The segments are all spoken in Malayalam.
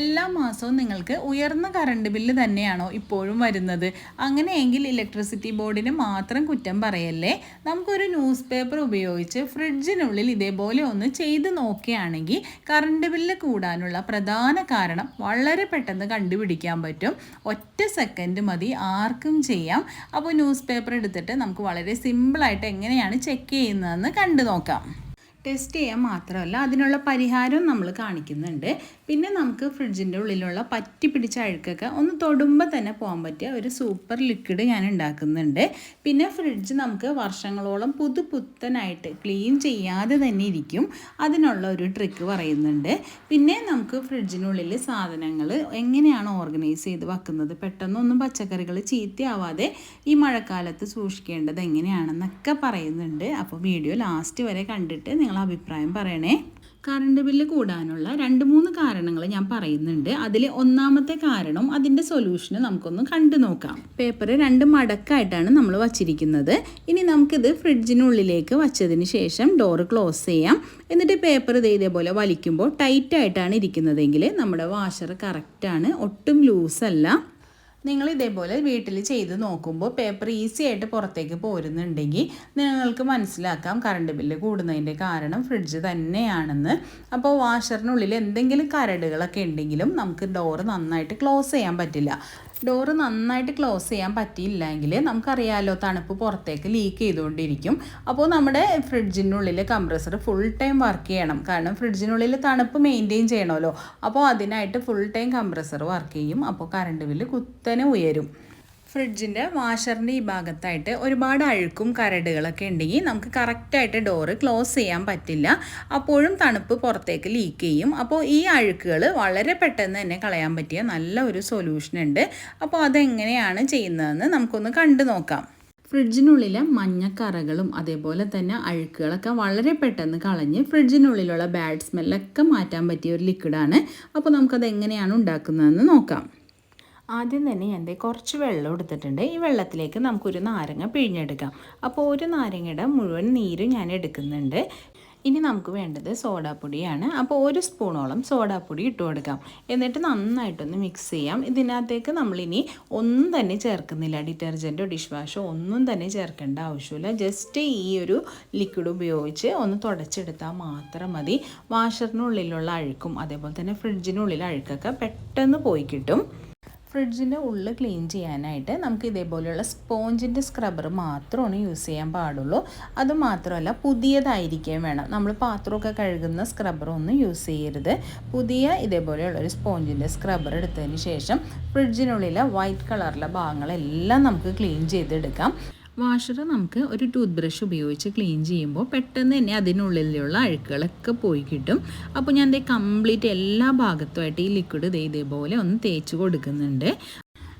എല്ലാ മാസവും നിങ്ങൾക്ക് ഉയർന്ന കറണ്ട് ബില്ല് തന്നെയാണോ ഇപ്പോഴും വരുന്നത്? അങ്ങനെയെങ്കിൽ ഇലക്ട്രിസിറ്റി ബോർഡിന് മാത്രം കുറ്റം പറയല്ലേ? നമുക്കൊരു ന്യൂസ് പേപ്പർ ഉപയോഗിച്ച് ഫ്രിഡ്ജിനുള്ളിൽ ഇതേപോലെ ഒന്ന് ചെയ്ത് നോക്കുകയാണെങ്കിൽ കറണ്ട് ബില്ല് കൂടാനുള്ള പ്രധാന കാരണം വളരെ പെട്ടെന്ന് കണ്ടുപിടിക്കാൻ പറ്റും. ഒറ്റ സെക്കൻഡ് മതി ആർക്കും ചെയ്യാം. അപ്പോൾ ന്യൂസ് പേപ്പർ എടുത്തിട്ട് നമുക്ക് വളരെ സിമ്പിളായിട്ട് എങ്ങനെയാണ് ചെക്ക് ചെയ്യുന്നതെന്ന് കണ്ടു നോക്കാം. ടെസ്റ്റ് ചെയ്യാൻ മാത്രമല്ല അതിനുള്ള പരിഹാരവും നമ്മൾ കാണിക്കുന്നുണ്ട്. പിന്നെ നമുക്ക് ഫ്രിഡ്ജിന്റെ ഉള്ളിലുള്ള പറ്റി പിടിച്ച അഴുക്കൊക്കെ ഒന്ന് തൊടുമ്പോൾ തന്നെ പോകാൻ പറ്റിയ ഒരു സൂപ്പർ ലിക്വിഡ് ഞാൻ ഉണ്ടാക്കുന്നുണ്ട്. പിന്നെ ഫ്രിഡ്ജ് നമുക്ക് വർഷങ്ങളോളം പുതുപുത്തനായിട്ട് ക്ലീൻ ചെയ്യാതെ തന്നെ ഇരിക്കും. അതിനുള്ള ഒരു ട്രിക്ക് പറയുന്നുണ്ട്. പിന്നെ നമുക്ക് ഫ്രിഡ്ജിനുള്ളിൽ സാധനങ്ങൾ എങ്ങനെയാണ് ഓർഗനൈസ് ചെയ്ത് വെക്കുന്നത്? പെട്ടെന്നൊന്നും പച്ചക്കറികൾ ചീത്തയാവാതെ ഈ മഴക്കാലത്ത് സൂക്ഷിക്കേണ്ടത് എങ്ങനെയാണെന്നൊക്കെ പറയുന്നുണ്ട്. അപ്പോൾ വീഡിയോ ലാസ്റ്റ് വരെ കണ്ടിട്ട് നിങ്ങൾ അഭിപ്രായം പറയണേ. കറണ്ട് ബില്ല് കൂടാനുള്ള രണ്ട് മൂന്ന് കാരണങ്ങൾ ഞാൻ പറയുന്നുണ്ട്. അതിൽ ഒന്നാമത്തെ കാരണം അതിന്റെ സൊല്യൂഷന് നമുക്കൊന്ന് കണ്ടു നോക്കാം. പേപ്പർ രണ്ട് മടക്കായിട്ടാണ് നമ്മൾ വച്ചിരിക്കുന്നത്. ഇനി നമുക്കിത് ഫ്രിഡ്ജിനുള്ളിലേക്ക് വച്ചതിന് ശേഷം ഡോർ ക്ലോസ് ചെയ്യാം. എന്നിട്ട് പേപ്പർ ഇത് ഇതേപോലെ വലിക്കുമ്പോൾ ടൈറ്റായിട്ടാണ് ഇരിക്കുന്നതെങ്കിൽ നമ്മുടെ വാഷർ കറക്റ്റാണ്. ഒട്ടും ലൂസല്ല. നിങ്ങൾ ഇതേപോലെ വീട്ടിൽ ചെയ്ത് നോക്കുമ്പോൾ പേപ്പർ ഈസി ആയിട്ട് പുറത്തേക്ക് പോരുന്നുണ്ടെങ്കിൽ നിങ്ങൾക്ക് മനസ്സിലാക്കാം കറണ്ട് ബില്ല് കൂടുന്നതിന്റെ കാരണം ഫ്രിഡ്ജ് തന്നെയാണെന്ന്. അപ്പോൾ വാഷറിനുള്ളിൽ എന്തെങ്കിലും കരടുകളൊക്കെ ഉണ്ടെങ്കിലും നമുക്ക് ഡോറ് നന്നായിട്ട് ക്ലോസ് ചെയ്യാൻ പറ്റില്ല. ഡോറ് നന്നായിട്ട് ക്ലോസ് ചെയ്യാൻ പറ്റിയില്ലെങ്കിൽ നമുക്കറിയാമല്ലോ തണുപ്പ് പുറത്തേക്ക് ലീക്ക് ചെയ്തുകൊണ്ടിരിക്കും. അപ്പോൾ നമ്മുടെ ഫ്രിഡ്ജിനുള്ളിൽ കംപ്രസർ ഫുൾ ടൈം വർക്ക് ചെയ്യണം. കാരണം ഫ്രിഡ്ജിനുള്ളിൽ തണുപ്പ് മെയിന്റെയിൻ ചെയ്യണമല്ലോ. അപ്പോൾ അതിനായിട്ട് ഫുൾ ടൈം കംപ്രസർ വർക്ക് ചെയ്യും. അപ്പോൾ കറണ്ട് ബില്ല് കുത്തനെ ഉയരും. ഫ്രിഡ്ജിന്റെ വാഷറിന്റെ ഈ ഭാഗത്തായിട്ട് ഒരുപാട് അഴുക്കും കരടുകളൊക്കെ ഉണ്ടെങ്കിൽ നമുക്ക് കറക്റ്റായിട്ട് ഡോറ് ക്ലോസ് ചെയ്യാൻ പറ്റില്ല. അപ്പോഴും തണുപ്പ് പുറത്തേക്ക് ലീക്ക് ചെയ്യും. അപ്പോൾ ഈ അഴുക്കുകൾ വളരെ പെട്ടെന്ന് തന്നെ കളയാൻ പറ്റിയ നല്ല ഒരു സൊല്യൂഷൻ ഉണ്ട്. അപ്പോൾ അതെങ്ങനെയാണ് ചെയ്യുന്നതെന്ന് നമുക്കൊന്ന് കണ്ടു നോക്കാം. ഫ്രിഡ്ജിനുള്ളിലെ മഞ്ഞക്കറകളും അതേപോലെ തന്നെ അഴുക്കുകളൊക്കെ വളരെ പെട്ടെന്ന് കളഞ്ഞ് ഫ്രിഡ്ജിനുള്ളിലുള്ള ബാഡ് സ്മെല്ലൊക്കെ മാറ്റാൻ പറ്റിയ ഒരു ലിക്വിഡാണ് അപ്പോൾ നമുക്കത് എങ്ങനെയാണ് ഉണ്ടാക്കുന്നതെന്ന് നോക്കാം. ആദ്യം തന്നെ ഞാൻ കുറച്ച് വെള്ളം എടുത്തിട്ടുണ്ട്. ഈ വെള്ളത്തിലേക്ക് നമുക്കൊരു നാരങ്ങ പിഴിഞ്ഞെടുക്കാം. അപ്പോൾ ഒരു നാരങ്ങയുടെ മുഴുവൻ നീര് ഞാൻ എടുക്കുന്നുണ്ട്. ഇനി നമുക്ക് വേണ്ടത് സോഡാപ്പൊടിയാണ്. അപ്പോൾ ഒരു സ്പൂണോളം സോഡാപ്പൊടി ഇട്ട് കൊടുക്കാം. എന്നിട്ട് നന്നായിട്ടൊന്ന് മിക്സ് ചെയ്യാം. ഇതിനകത്തേക്ക് നമ്മളിനി ഒന്നും തന്നെ ചേർക്കുന്നില്ല. ഡിറ്റർജന്റോ ഡിഷ് വാഷോ ഒന്നും തന്നെ ചേർക്കേണ്ട ആവശ്യമില്ല. ജസ്റ്റ് ഈ ഒരു ലിക്വിഡ് ഉപയോഗിച്ച് ഒന്ന് തുടച്ചെടുത്താൽ മാത്രം മതി. വാഷറിനുള്ളിലുള്ള അഴുക്കും അതേപോലെ തന്നെ ഫ്രിഡ്ജിനുള്ളിലെ അഴുക്കൊക്കെ പെട്ടെന്ന് പോയി കിട്ടും. ഫ്രിഡ്ജിന്റെ ഉള്ളിൽ ക്ലീൻ ചെയ്യാനായിട്ട് നമുക്ക് ഇതേപോലെയുള്ള സ്പോഞ്ചിന്റെ സ്ക്രബർ മാത്രമാണ് യൂസ് ചെയ്യാൻ പാടുള്ളൂ. അത് മാത്രമല്ല പുതിയതായിരിക്കാൻ വേണം. നമ്മൾ പാത്രമൊക്കെ കഴുകുന്ന സ്ക്രബ്ബറൊന്നും യൂസ് ചെയ്യരുത്. പുതിയ ഇതേപോലെയുള്ള ഒരു സ്പോഞ്ചിന്റെ സ്ക്രബർ എടുത്തതിന് ശേഷം ഫ്രിഡ്ജിനുള്ളിലെ വൈറ്റ് കളറിലെ ഭാഗങ്ങളെല്ലാം നമുക്ക് ക്ലീൻ ചെയ്തെടുക്കാം. വാഷർ നമുക്ക് ഒരു ടൂത്ത് ബ്രഷ് ഉപയോഗിച്ച് ക്ലീൻ ചെയ്യുമ്പോൾ പെട്ടെന്ന് തന്നെ അതിനുള്ളിലുള്ള അഴുക്കുകളൊക്കെ പോയി കിട്ടും. അപ്പോൾ ഞാൻ ദേ കംപ്ലീറ്റ് എല്ലാ ഭാഗത്തുമായിട്ട് ഈ ലിക്വിഡ് ദേ ഇതേപോലെ ഒന്ന് തേച്ച് കൊടുക്കുന്നുണ്ട്.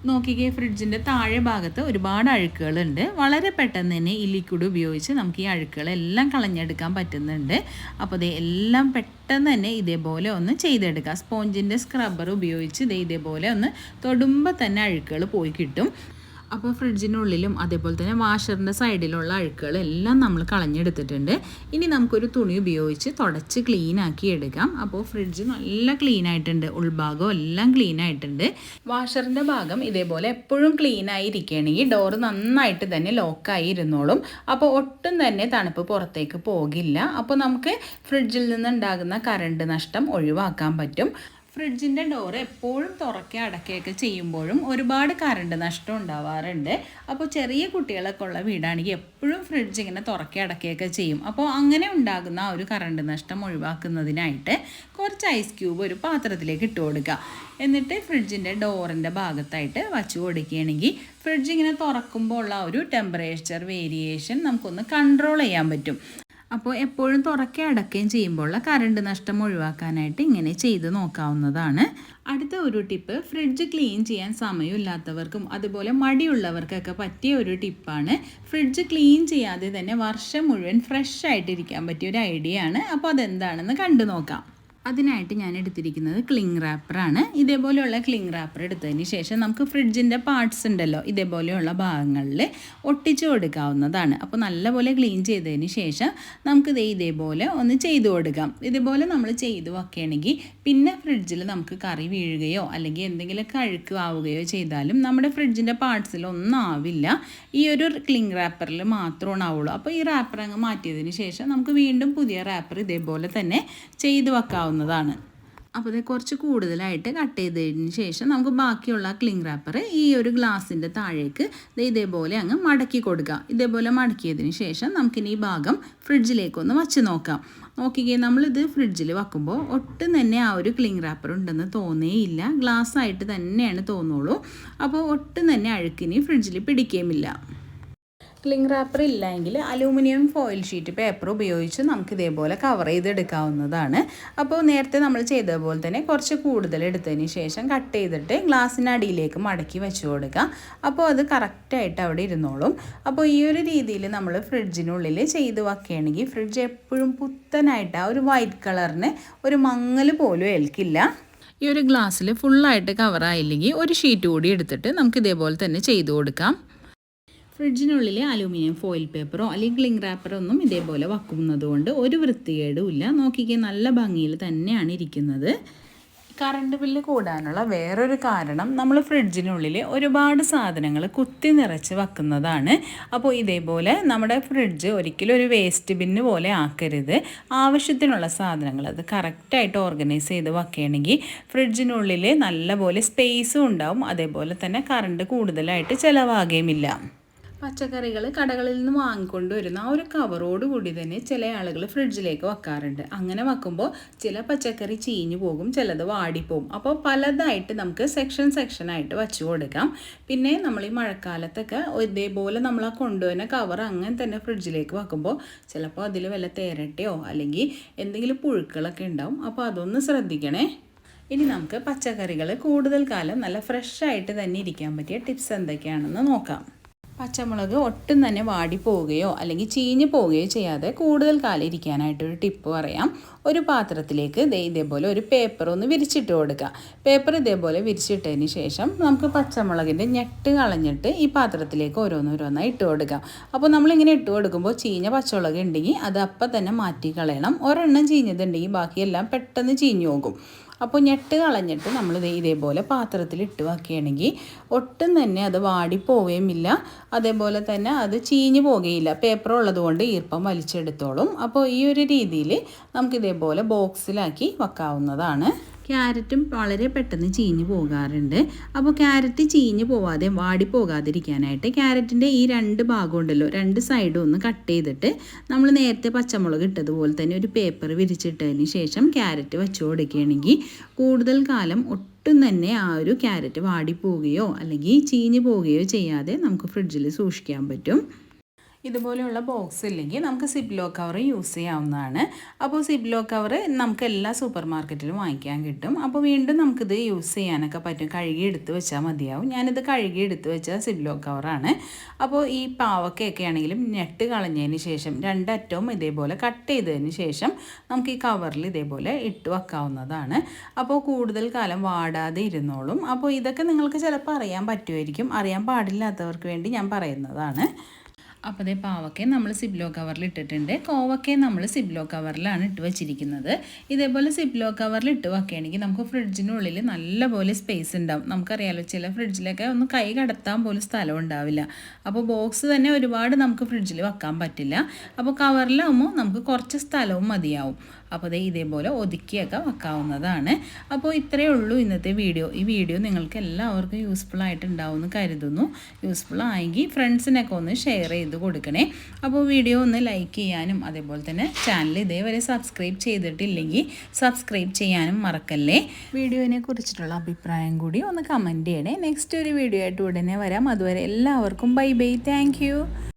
നോക്കിക്കേ ഫ്രിഡ്ജിന്റെ താഴെ ഭാഗത്ത് ഒരുപാട് അഴുക്കുകളുണ്ട്. വളരെ പെട്ടെന്ന് തന്നെ ഈ ലിക്വിഡ് ഉപയോഗിച്ച് നമുക്ക് ഈ അഴുക്കുകളെല്ലാം കളഞ്ഞെടുക്കാൻ പറ്റുന്നുണ്ട്. അപ്പോൾ ദേ എല്ലാം പെട്ടെന്ന് തന്നെ ഇതേപോലെ ഒന്ന് ചെയ്തെടുക്കാം. സ്പോഞ്ചിന്റെ സ്ക്രബ്ബർ ഉപയോഗിച്ച് ദേ ഇതേപോലെ ഒന്ന് തൊടുമ്പോൾ തന്നെ അഴുക്കുകൾ പോയി കിട്ടും. അപ്പോൾ ഫ്രിഡ്ജിനുള്ളിലും അതേപോലെ തന്നെ വാഷറിന്റെ സൈഡിലുള്ള അഴുക്കുകളെല്ലാം നമ്മൾ കളഞ്ഞെടുത്തിട്ടുണ്ട്. ഇനി നമുക്കൊരു തുണി ഉപയോഗിച്ച് തുടച്ച് ക്ലീൻ ആക്കി എടുക്കാം. അപ്പോൾ ഫ്രിഡ്ജ് നല്ല ക്ലീൻ ആയിട്ടുണ്ട്. ഉൾഭാഗം എല്ലാം ക്ലീൻ ആയിട്ടുണ്ട്. വാഷറിന്റെ ഭാഗം ഇതേപോലെ എപ്പോഴും ക്ലീൻ ആയി ഇരിക്കുകയാണെങ്കിൽ ഡോറ് നന്നായിട്ട് തന്നെ ലോക്കായി ഇരുന്നോളും. അപ്പോൾ ഒട്ടും തന്നെ തണുപ്പ് പുറത്തേക്ക് പോകില്ല. അപ്പോൾ നമുക്ക് ഫ്രിഡ്ജിൽ നിന്നുണ്ടാകുന്ന കറണ്ട് നഷ്ടം ഒഴിവാക്കാൻ പറ്റും. ഫ്രിഡ്ജിന്റെ ഡോർ എപ്പോഴും തുറക്കുക അടക്കുകയൊക്കെ ചെയ്യുമ്പോഴും ഒരുപാട് കറണ്ട് നഷ്ടം ഉണ്ടാവാറുണ്ട്. അപ്പോൾ ചെറിയ കുട്ടികളൊക്കെ ഉള്ള വീടാണെങ്കിൽ എപ്പോഴും ഫ്രിഡ്ജ് ഇങ്ങനെ തുറക്കുക അടക്കുകയൊക്കെ ചെയ്യും. അപ്പോൾ അങ്ങനെ ഉണ്ടാകുന്ന ആ ഒരു കറണ്ട് നഷ്ടം ഒഴിവാക്കുന്നതിനായിട്ട് കുറച്ച് ഐസ് ക്യൂബ് ഒരു പാത്രത്തിലേക്ക് ഇട്ട് കൊടുക്കുക. എന്നിട്ട് ഫ്രിഡ്ജിന്റെ ഡോറിന്റെ ഭാഗത്തായിട്ട് വച്ച് കൊടുക്കുകയാണെങ്കിൽ ഫ്രിഡ്ജ് ഇങ്ങനെ തുറക്കുമ്പോൾ ഉള്ള ഒരു ടെമ്പറേച്ചർ വേരിയേഷൻ നമുക്കൊന്ന് കൺട്രോൾ ചെയ്യാൻ പറ്റും. അപ്പോൾ എപ്പോഴും തുറക്കുകയും അടക്കുകയും ചെയ്യുമ്പോൾ കറണ്ട് നഷ്ടം ഒഴിവാക്കാനായിട്ട് ഇങ്ങനെ ചെയ്ത് നോക്കാവുന്നതാണ്. അടുത്ത ഒരു ടിപ്പ് ഫ്രിഡ്ജ് ക്ലീൻ ചെയ്യാൻ സമയമില്ലാത്തവർക്കും അതുപോലെ മടിയുള്ളവർക്കൊക്കെ പറ്റിയ ഒരു ടിപ്പാണ് ഫ്രിഡ്ജ് ക്ലീൻ ചെയ്യാതെ തന്നെ വർഷം മുഴുവൻ ഫ്രഷ് ആയിട്ടിരിക്കാൻ പറ്റിയ ഒരു ഐഡിയ ആണ്. അപ്പോൾ അതെന്താണെന്ന് കണ്ടു നോക്കാം. അതിനായിട്ട് ഞാൻ എടുത്തിരിക്കുന്നത് ക്ലിങ് റാപ്പറാണ് ഇതേപോലെയുള്ള ക്ലിങ് റാപ്പർ എടുത്തതിന് ശേഷം നമുക്ക് ഫ്രിഡ്ജിന്റെ പാർട്സ് ഉണ്ടല്ലോ ഇതേപോലെയുള്ള ഭാഗങ്ങളിൽ ഒട്ടിച്ച് കൊടുക്കാവുന്നതാണ്. അപ്പോൾ നല്ലപോലെ ക്ലീൻ ചെയ്തതിന് ശേഷം നമുക്ക് ഇത് ഇതേപോലെ ഒന്ന് ചെയ്തു കൊടുക്കാം. ഇതേപോലെ നമ്മൾ ചെയ്തു വെക്കുകയാണെങ്കിൽ പിന്നെ ഫ്രിഡ്ജിൽ നമുക്ക് കറി വീഴുകയോ അല്ലെങ്കിൽ എന്തെങ്കിലും കഴുക്ക് ആവുകയോ ചെയ്താലും നമ്മുടെ ഫ്രിഡ്ജിന്റെ പാർട്സിൽ ഒന്നും ആവില്ല ഈ ഒരു ക്ലിങ് റാപ്പറിൽ മാത്രമാണ് ആവുള്ളൂ. അപ്പോൾ ഈ റാപ്പർ അങ്ങ് മാറ്റിയതിന് ശേഷം നമുക്ക് വീണ്ടും പുതിയ റാപ്പർ ഇതേപോലെ തന്നെ ചെയ്തു വെക്കാവുന്നതാണ് അപ്പോൾ ഇത് കുറച്ച് കൂടുതലായിട്ട് കട്ട് ചെയ്തതിന് ശേഷം നമുക്ക് ബാക്കിയുള്ള ക്ലിങ് റാപ്പർ ഈ ഒരു ഗ്ലാസിന്റെ താഴേക്ക് ഇതേപോലെ അങ്ങ് മടക്കി കൊടുക്കുക ഇതേപോലെ മടക്കിയതിന് ശേഷം നമുക്കിനി ഈ ഭാഗം ഫ്രിഡ്ജിലേക്കൊന്ന് വച്ച് നോക്കാം. നോക്കിക്കേ നമ്മളിത് ഫ്രിഡ്ജിൽ വെക്കുമ്പോൾ ഒട്ടും തന്നെ ആ ഒരു ക്ലിങ് റാപ്പർ ഉണ്ടെന്ന് തോന്നേയില്ല. ഗ്ലാസ് ആയിട്ട് തന്നെയാണ് തോന്നുള്ളൂ. അപ്പോൾ ഒട്ടും തന്നെ അഴുക്കിനി ഫ്രിഡ്ജിൽ പിടിക്കുകയുമില്ല ക്ലിങ് റാപ്പർ ഇല്ലെങ്കിൽ അലൂമിനിയം ഫോയിൽ ഷീറ്റ് പേപ്പർ ഉപയോഗിച്ച് നമുക്ക് ഇതേപോലെ കവർ ചെയ്തെടുക്കാവുന്നതാണ്. അപ്പോൾ നേരത്തെ നമ്മൾ ചെയ്തതുപോലെ തന്നെ കുറച്ച് കൂടുതൽ എടുത്തതിന് ശേഷം കട്ട് ചെയ്തിട്ട് ഗ്ലാസ്സിന് അടിയിലേക്ക് മടക്കി വെച്ച് കൊടുക്കുക. അപ്പോൾ അത് കറക്റ്റായിട്ട് അവിടെ ഇരുന്നോളും. അപ്പോൾ ഈ ഒരു രീതിയിൽ നമ്മൾ ഫ്രിഡ്ജിനുള്ളിൽ ചെയ്ത് വെക്കുകയാണെങ്കിൽ ഫ്രിഡ്ജ് എപ്പോഴും പുത്തനായിട്ട് ആ ഒരു വൈറ്റ് കളറിന് ഒരു മങ്ങൽ പോലും ഏൽക്കില്ല. ഈ ഒരു ഗ്ലാസ്സിൽ ഫുള്ളായിട്ട് കവറായില്ലെങ്കിൽ ഒരു ഷീറ്റ് കൂടി എടുത്തിട്ട് നമുക്ക് ഇതേപോലെ തന്നെ ചെയ്തു കൊടുക്കാം. ഫ്രിഡ്ജിനുള്ളിൽ അലൂമിനിയം ഫോയിൽ പേപ്പറോ അല്ലെങ്കിൽ ക്ലിങ് റാപ്പറോ ഒന്നും ഇതേപോലെ വക്കുന്നത് കൊണ്ട് ഒരു വൃത്തികേടും ഇല്ല. നോക്കിക്കേ നല്ല ഭംഗിയിൽ തന്നെയാണ് ഇരിക്കുന്നത്. കറണ്ട് ബില്ല് കൂടാനുള്ള വേറൊരു കാരണം നമ്മൾ ഫ്രിഡ്ജിനുള്ളിൽ ഒരുപാട് സാധനങ്ങൾ കുത്തി നിറച്ച് വെക്കുന്നതാണ്. അപ്പോൾ ഇതേപോലെ നമ്മുടെ ഫ്രിഡ്ജ് ഒരിക്കലും ഒരു വേസ്റ്റ് ബിന്ന് പോലെ ആക്കരുത്. ആവശ്യത്തിനുള്ള സാധനങ്ങൾ അത് കറക്റ്റായിട്ട് ഓർഗനൈസ് ചെയ്ത് വെക്കുകയാണെങ്കിൽ ഫ്രിഡ്ജിനുള്ളിൽ നല്ലപോലെ സ്പേസും ഉണ്ടാവും. അതേപോലെ തന്നെ കറണ്ട് കൂടുതലായിട്ട് ചിലവാകുകയുമില്ല. പച്ചക്കറികൾ കടകളിൽ നിന്ന് വാങ്ങിക്കൊണ്ട് വരുന്ന ആ ഒരു കവറോട് കൂടി തന്നെ ചില ആളുകൾ ഫ്രിഡ്ജിലേക്ക് വെക്കാറുണ്ട്. അങ്ങനെ വെക്കുമ്പോൾ ചില പച്ചക്കറി ചീഞ്ഞു പോകും ചിലത് വാടിപ്പോകും അപ്പോൾ പലതായിട്ട് നമുക്ക് സെക്ഷൻ സെക്ഷനായിട്ട് വച്ചു കൊടുക്കാം. പിന്നെ നമ്മൾ ഈ മഴക്കാലത്തൊക്കെ ഇതേപോലെ നമ്മൾ ആ കൊണ്ടുവരുന്ന കവർ അങ്ങനെ തന്നെ ഫ്രിഡ്ജിലേക്ക് വെക്കുമ്പോൾ ചിലപ്പോൾ അതിൽ വല്ല തേരട്ടയോ അല്ലെങ്കിൽ എന്തെങ്കിലും പുഴുക്കളൊക്കെ ഉണ്ടാവും. അപ്പോൾ അതൊന്ന് ശ്രദ്ധിക്കണേ. ഇനി നമുക്ക് പച്ചക്കറികൾ കൂടുതൽ കാലം നല്ല ഫ്രഷ് ആയിട്ട് തന്നെ ഇരിക്കാൻ പറ്റിയ ടിപ്സ് എന്തൊക്കെയാണെന്ന് നോക്കാം. പച്ചമുളക് ഒട്ടും തന്നെ വാടിപ്പോവുകയോ അല്ലെങ്കിൽ ചീഞ്ഞു പോവുകയോ ചെയ്യാതെ കൂടുതൽ കാലം ഇരിക്കാനായിട്ട് ഒരു ടിപ്പ് പറയാം. ഒരു പാത്രത്തിലേക്ക് ഇതേപോലെ ഒരു പേപ്പർ ഒന്ന് വിരിച്ചിട്ട് കൊടുക്കുക. പേപ്പർ ഇതേപോലെ വിരിച്ചിട്ടതിന് ശേഷം നമുക്ക് പച്ചമുളകിന്റെ ഞെട്ട് കളഞ്ഞിട്ട് ഈ പാത്രത്തിലേക്ക് ഓരോന്നോരോന്നായി ഇട്ട് കൊടുക്കാം. അപ്പോൾ നമ്മളിങ്ങനെ ഇട്ട് കൊടുക്കുമ്പോൾ ചീഞ്ഞ പച്ചമുളക് ഉണ്ടെങ്കിൽ അത് അപ്പം തന്നെ മാറ്റി കളയണം ഒരെണ്ണം ചീഞ്ഞതുണ്ടെങ്കിൽ ബാക്കിയെല്ലാം പെട്ടെന്ന് ചീഞ്ഞു പോകും. അപ്പോൾ ഞെട്ട് കളഞ്ഞിട്ട് നമ്മൾ ഇതേപോലെ പാത്രത്തിൽ ഇട്ട് വയ്ക്കുകയാണെങ്കിൽ ഒട്ടും തന്നെ അത് വാടിപ്പോവുകയുമില്ല അതേപോലെ തന്നെ അത് ചീഞ്ഞു പോകുകയില്ല പേപ്പർ ഉള്ളതുകൊണ്ട് ഈർപ്പം വലിച്ചെടുത്തോളും. അപ്പോൾ ഈ ഒരു രീതിയിൽ നമുക്കിതേപോലെ ബോക്സിലാക്കി വെക്കാവുന്നതാണ്. ക്യാരറ്റും വളരെ പെട്ടെന്ന് ചീഞ്ഞ് പോകാറുണ്ട്. അപ്പോൾ ക്യാരറ്റ് ചീഞ്ഞ് പോവാതെ വാടി പോകാതിരിക്കാനായിട്ട് ക്യാരറ്റിന്റെ ഈ രണ്ട് ഭാഗം ഉണ്ടല്ലോ രണ്ട് സൈഡും ഒന്ന് കട്ട് ചെയ്തിട്ട് നമ്മൾ നേരത്തെ പച്ചമുളക് ഇട്ടതുപോലെ തന്നെ ഒരു പേപ്പർ വിരിച്ചിട്ടതിന് ശേഷം ക്യാരറ്റ് വെച്ച് കൊടുക്കുകയാണെങ്കിൽ കൂടുതൽ കാലം ഒട്ടും തന്നെ ആ ഒരു ക്യാരറ്റ് വാടിപ്പോവുകയോ അല്ലെങ്കിൽ ചീഞ്ഞ് പോവുകയോ ചെയ്യാതെ നമുക്ക് ഫ്രിഡ്ജിൽ സൂക്ഷിക്കാൻ പറ്റും. ഇതുപോലെയുള്ള ബോക്സ് ഇല്ലെങ്കിൽ നമുക്ക് സിബ്ലോ കവർ യൂസ് ചെയ്യാവുന്നതാണ്. അപ്പോൾ സിബ്ലോ കവർ നമുക്ക് എല്ലാ സൂപ്പർ മാർക്കറ്റിലും വാങ്ങിക്കാൻ കിട്ടും. അപ്പോൾ വീണ്ടും നമുക്കിത് യൂസ് ചെയ്യാനൊക്കെ പറ്റും. കഴുകി എടുത്ത് വെച്ചാൽ മതിയാവും. ഞാനിത് കഴുകി എടുത്ത് വെച്ച സിബ്ലോ കവറാണ് അപ്പോൾ ഈ പാവക്കയൊക്കെ ആണെങ്കിലും ഞെട്ട് കളഞ്ഞതിന് ശേഷം രണ്ടറ്റവും ഇതേപോലെ കട്ട് ചെയ്തതിന് ശേഷം നമുക്ക് ഈ കവറിൽ ഇതേപോലെ ഇട്ട് വെക്കാവുന്നതാണ്. അപ്പോൾ കൂടുതൽ കാലം വാടാതെ ഇരുന്നോളും. അപ്പോൾ ഇതൊക്കെ നിങ്ങൾക്ക് ചിലപ്പോൾ അറിയാൻ പറ്റുമായിരിക്കും. അറിയാൻ പാടില്ലാത്തവർക്ക് വേണ്ടി ഞാൻ പറയുന്നതാണ്. അപ്പോൾ അതേ പാവക്കയും നമ്മൾ സിബ്ലോ കവറിൽ ഇട്ടിട്ടുണ്ട്. കോവക്കയും നമ്മൾ സിബ്ലോ കവറിലാണ് ഇട്ട് വെച്ചിരിക്കുന്നത്. ഇതേപോലെ സിബ്ലോ കവറിൽ ഇട്ട് വെക്കുകയാണെങ്കിൽ നമുക്ക് ഫ്രിഡ്ജിനുള്ളിൽ നല്ലപോലെ സ്പേസ് ഉണ്ടാവും. നമുക്കറിയാലോ ചില ഫ്രിഡ്ജിലൊക്കെ ഒന്ന് കൈ കടത്താൻ പോലും സ്ഥലം ഉണ്ടാവില്ല. അപ്പോൾ ബോക്സ് തന്നെ ഒരുപാട് നമുക്ക് ഫ്രിഡ്ജിൽ വെക്കാൻ പറ്റില്ല. അപ്പോൾ കവറിലാവുമ്പോൾ നമുക്ക് കുറച്ച് സ്ഥലവും മതിയാവും. അപ്പോൾ അതേ ഇതേപോലെ ഒതുക്കിയൊക്കെ വെക്കാവുന്നതാണ്. അപ്പോൾ ഇത്രയേ ഉള്ളൂ ഇന്നത്തെ വീഡിയോ. ഈ വീഡിയോ നിങ്ങൾക്ക് എല്ലാവർക്കും യൂസ്ഫുൾ ആയിട്ടുണ്ടാവും എന്ന് കരുതുന്നു. യൂസ്ഫുൾ ആയെങ്കിൽ ഫ്രണ്ട്സിനൊക്കെ ഒന്ന് ഷെയർ ചെയ്ത് കൊടുക്കണേ. അപ്പോൾ വീഡിയോ ഒന്ന് ലൈക്ക് ചെയ്യാനും അതേപോലെ തന്നെ ചാനൽ ഇതേവരെ സബ്സ്ക്രൈബ് ചെയ്തിട്ടില്ലെങ്കിൽ സബ്സ്ക്രൈബ് ചെയ്യാനും മറക്കല്ലേ. വീഡിയോനെ കുറിച്ചിട്ടുള്ള അഭിപ്രായം കൂടി ഒന്ന് കമന്റ് ചെയ്യണേ. നെക്സ്റ്റ് ഒരു വീഡിയോ ആയിട്ട് ഉടനെ വരാം. അതുവരെ എല്ലാവർക്കും ബൈ ബൈ താങ്ക്